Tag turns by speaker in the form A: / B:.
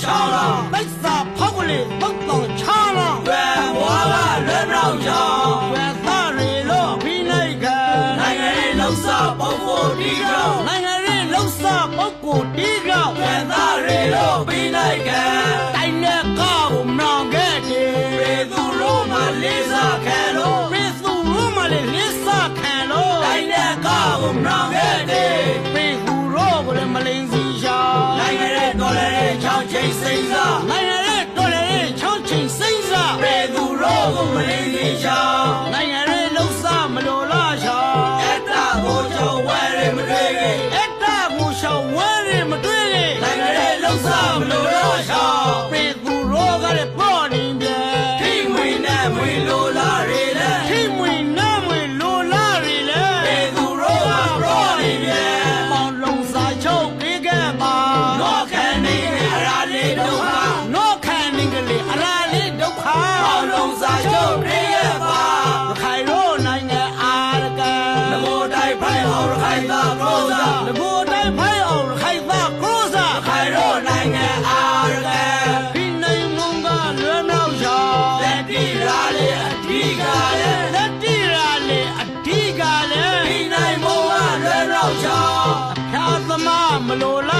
A: 唱了， တ
B: ကူအတိုင်းဖိုင်အောင်ခိုင်သာ
A: ကရိုးစား
B: ခိုင်ရောနိုင်ငံအားရက
A: ဖိနေမုံကလွယ်မြောက်ရော
B: လက်တိရာလေအဓိကလေ
A: လက်တိရာလေအဓိကလေ
B: ဖိနေမုံကလွယ်မြောက်ရောအ
A: ဖျားသမားမလိုလား